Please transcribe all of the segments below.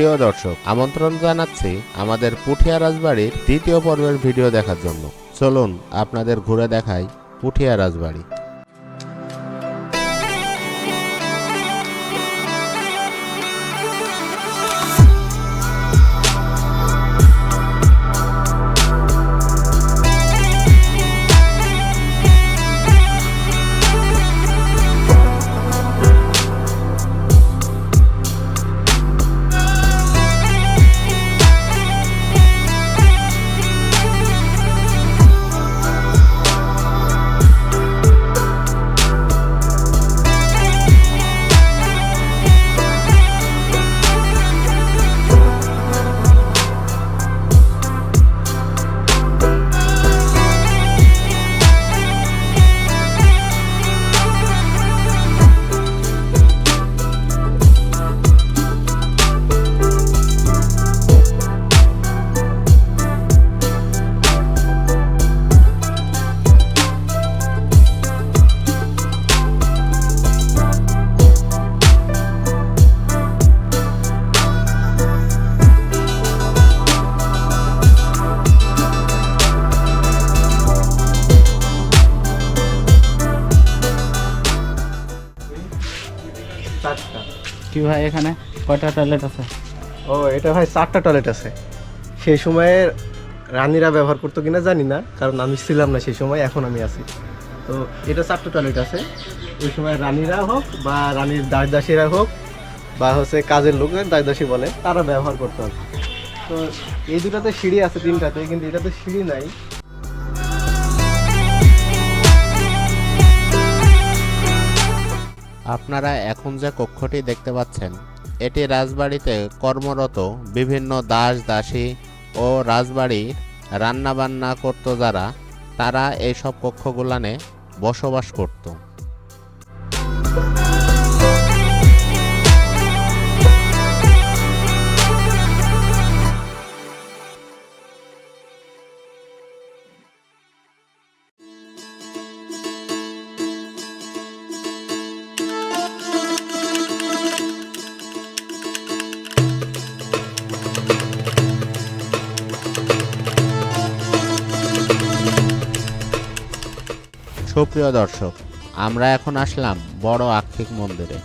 প্রিয় দর্শক, আমন্ত্রণ জানাচ্ছি আমাদের পুঠিয়া রাজবাড়ির দ্বিতীয় পর্বের ভিডিও দেখার জন্য। চলুন আপনাদের ঘুরে দেখাই পুঠিয়া রাজবাড়ি। কি ভাই এখানে? কয়টা টয়লেট আছে? ও, এটা ভাই চারটা টয়লেট আছে। সেই সময়ে রানীরা ব্যবহার করতো কিনা জানি না, কারণ আমি ছিলাম না সেই সময়, এখন আমি আছি। তো এটা চারটা টয়লেট আছে। ওই সময় রানীরা হোক বা রানীর দাস দাসীরা হোক, বা হচ্ছে কাজের লোকের দাস দাসী বলে, তারা ব্যবহার করতো তো এই দুটাতে সিঁড়ি আছে তিনটাতে, কিন্তু এটাতে সিঁড়ি নাই। আপনারা এখন যে কক্ষটি দেখতে পাচ্ছেন, এটি রাজবাড়িতে কর্মরত বিভিন্ন দাস দাসী ও রাজবাড়ির রান্নাবান্না করত যারা, তারা এইসব কক্ষগুলানে বসবাস করত। সুপ্রিয় দর্শক, আমরা এখন আসলাম বড় আক্ষিক মন্দিরে।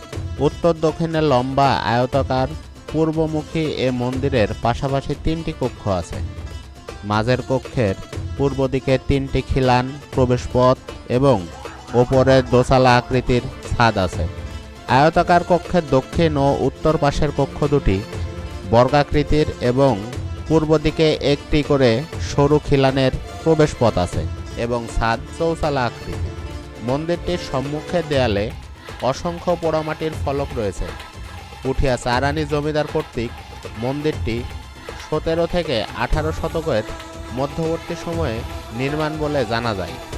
উত্তর দক্ষিণে লম্বা আয়তাকার, পূর্বমুখী এ মন্দিরের পাশাপাশি তিনটি কক্ষ আছে। মাঝের কক্ষের পূর্ব দিকে তিনটি খিলান, প্রবেশপথ এবং ওপরে দোসালা আকৃতির ছাদ আছে। আয়তাকার কক্ষের দক্ষিণ ও উত্তর পাশের কক্ষ দুটি বর্গাকৃতির এবং পূর্ব দিকে একটি করে সরু খিলানের প্রবেশপথ আছে। এবং ছাদ চৌচালা আকৃতি। মন্দিরটির সম্মুখে দেয়ালে অসংখ্য পোড়ামাটির ফলক রয়েছে। উঠিয়া চারানি জমিদার কর্তৃক মন্দিরটি সতেরো থেকে আঠারো শতকের মধ্যবর্তী সময়ে নির্মাণ বলে জানা যায়।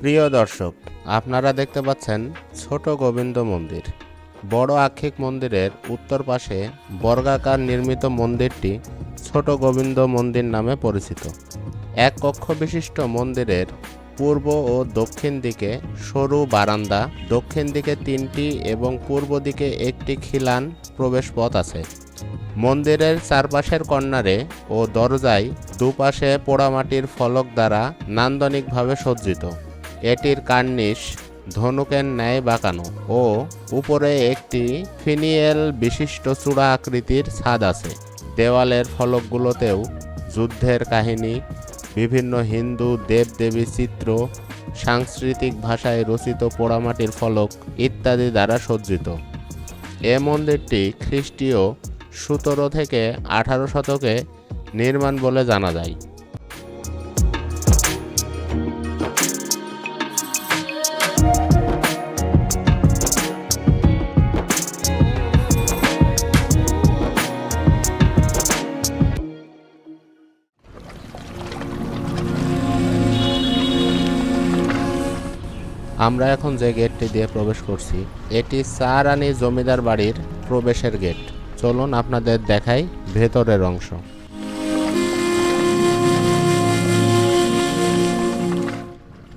প্রিয় দর্শক, আপনারা দেখতে পাচ্ছেন ছোট গোবিন্দ মন্দির। বড় আক্ষিক মন্দিরের উত্তর পাশে বর্গাকার নির্মিত মন্দিরটি ছোট গোবিন্দ মন্দির নামে পরিচিত। এক কক্ষ বিশিষ্ট মন্দিরের পূর্ব ও দক্ষিণ দিকে সরু বারান্দা, দক্ষিণ দিকে তিনটি এবং পূর্ব দিকে একটি খিলান প্রবেশপথ আছে। মন্দিরের চারপাশের কর্নারে ও দরজায় দুপাশে পোড়ামাটির ফলক দ্বারা নান্দনিকভাবে সজ্জিত। এটির কার্নিশ ধনুকের ন্যায় বাঁকানো ও উপরে একটি ফিনিয়েল বিশিষ্ট চূড়া আকৃতির ছাদ আছে। দেওয়ালের ফলকগুলোতেও যুদ্ধের কাহিনী, বিভিন্ন হিন্দু দেবদেবী চিত্র, সাংস্কৃতিক ভাষায় রচিত পোড়ামাটির ফলক ইত্যাদি দ্বারা সজ্জিত। এ মন্দিরটি খ্রিস্টীয় সতেরো থেকে আঠারো শতকে নির্মাণ বলে জানা যায়। আমরা এখন যে গেটটি দিয়ে প্রবেশ করছি, এটি সারানি জমিদার বাড়ির প্রবেশের গেট। চলুন আপনাদের দেখাই ভেতরের অংশ।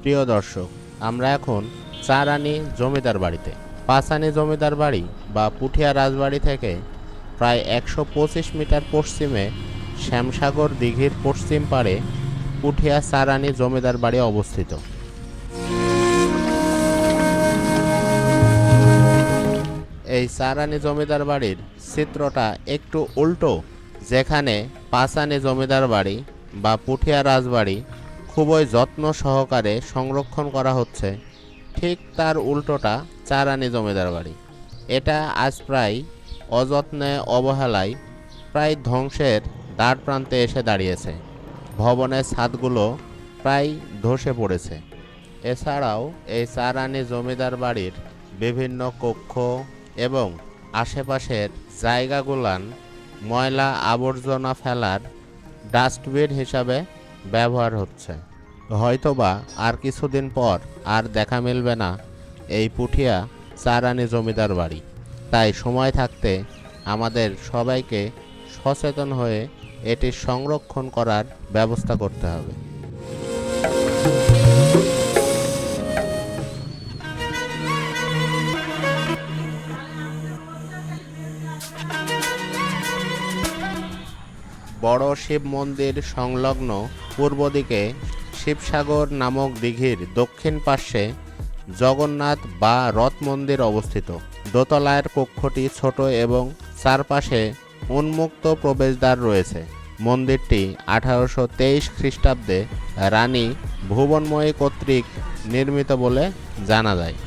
প্রিয় দর্শক, আমরা এখন চারানি জমিদার বাড়িতে। পাঁচানি জমিদার বাড়ি বা পুঠিয়া রাজবাড়ি থেকে প্রায় একশো পঁচিশ মিটার পশ্চিমে শ্যামসাগর দিঘির পশ্চিম পাড়ে পুঠিয়া চারানি জমিদার বাড়ি অবস্থিত। এই সারানি জমিদার বাড়ির চিত্রটা একটু উল্টো, যেখানে পাঁচানি জমিদার বাড়ি বা পুঠিয়া রাজবাড়ি খুবই যত্ন সহকারে সংরক্ষণ করা হচ্ছে। ঠিক তার উল্টোটা চারানি জমিদার বাড়ি। এটা আজ প্রায় অযত্নে অবহেলায় প্রায় ধ্বংসের দ্বার প্রান্তে এসে দাঁড়িয়েছে। ভবনের ছাদগুলো প্রায় ধসে পড়েছে। এছাড়াও এই চারানি জমিদার বাড়ির বিভিন্ন কক্ষ এবং আশেপাশের জায়গাগুলান ময়লা আবর্জনা ফেলার ডাস্টবিন হিসাবে ব্যবহার হচ্ছে। হয়তোবা আর কিছুদিন পর আর দেখা মিলবে না এই পুঠিয়া চারানি জমিদার বাড়ি। তাই সময় থাকতে আমাদের সবাইকে সচেতন হয়ে এটি সংরক্ষণ করার ব্যবস্থা করতে হবে। বড় শিব মন্দির সংলগ্ন পূর্ব দিকে শিবসাগর নামক দিঘির দক্ষিণ পার্শ্বে জগন্নাথ বা রথ মন্দির অবস্থিত। দোতলায়ের কক্ষটি ছোট এবং চারপাশে উন্মুক্ত প্রবেশদ্বার রয়েছে। মন্দিরটি আঠারোশো তেইশ খ্রিস্টাব্দে রানী ভুবনময়ী কর্তৃক নির্মিত বলে জানা যায়।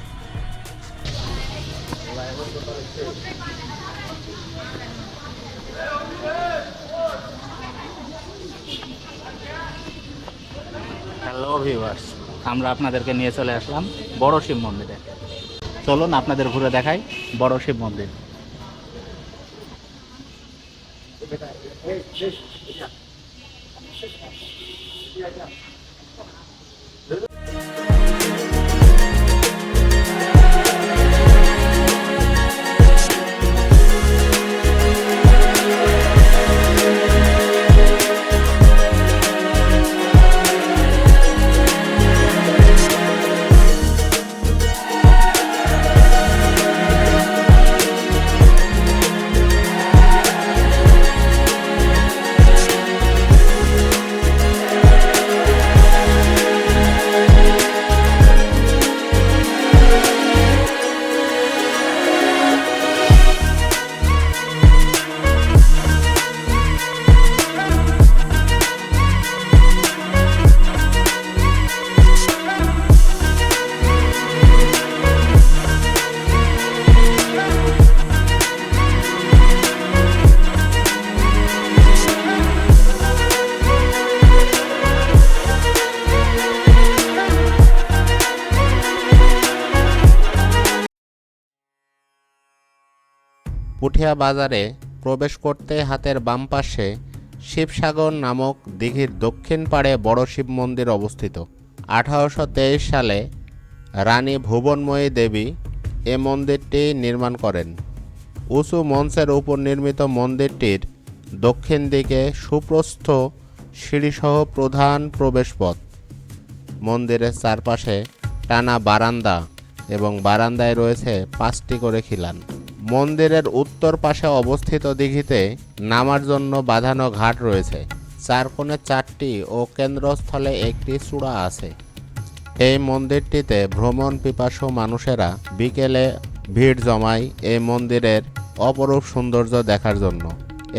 ভিউয়ার্স আমরা আপনাদেরকে নিয়ে চলে আসলাম বড় শিব মন্দিরে চলুন আপনাদের ঘুরে দেখাই বড় শিব মন্দির পুঠিয়া বাজারে প্রবেশ করতে হাতের বাম পাশে শিবসাগর নামক দিঘির দক্ষিণ পাড়ে বড় শিব মন্দির অবস্থিত। আঠারোশো তেইশ সালে রানী ভুবনময়ী দেবী এ মন্দিরটি নির্মাণ করেন। উঁচু মঞ্চের উপর নির্মিত মন্দিরটির দক্ষিণ দিকে সুপ্রস্থ সিঁড়িসহ প্রধান প্রবেশপথ। মন্দিরের চারপাশে টানা বারান্দা এবং বারান্দায় রয়েছে পাঁচটি করে খিলান। মন্দিরের উত্তর পাশে অবস্থিত দিঘিতে নামার জন্য বাঁধানো ঘাট রয়েছে। চার কোণে চারটি ও কেন্দ্রস্থলে একটি চূড়া আছে। এই মন্দিরটিতে ভ্রমণ পিপাসু মানুষেরা বিকেলে ভিড় জমায় এই মন্দিরের অপরূপ সৌন্দর্য দেখার জন্য।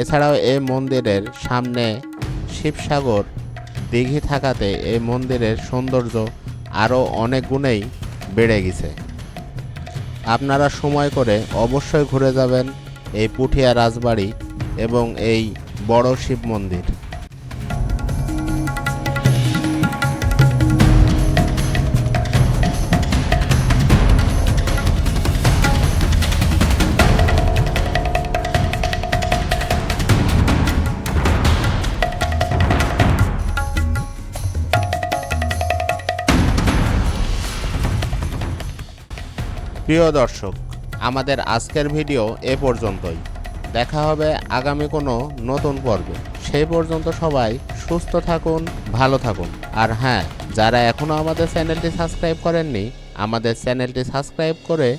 এছাড়াও এই মন্দিরের সামনে শিবসাগর দিঘি থাকাতে এই মন্দিরের সৌন্দর্য আরও অনেক গুণেই বেড়ে গেছে। আপনারা সময় করে অবশ্যই ঘুরে যাবেন এই পুঠিয়া রাজবাড়ি এবং এই বড় শিব মন্দির। প্রিয় দর্শক, আমাদের আজকের ভিডিও এ পর্যন্তই। দেখা হবে আগামী কোনো নতুন পর্বে। সেই পর্যন্ত সবাই সুস্থ থাকুন, ভালো থাকুন। আর হ্যাঁ যারা এখনও আমাদের চ্যানেলটি সাবস্ক্রাইব করেননি, আমাদের চ্যানেলটি সাবস্ক্রাইব করে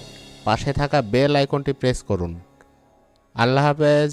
পাশে থাকা বেল আইকনটি প্রেস করুন। আল্লাহ হাফেজ।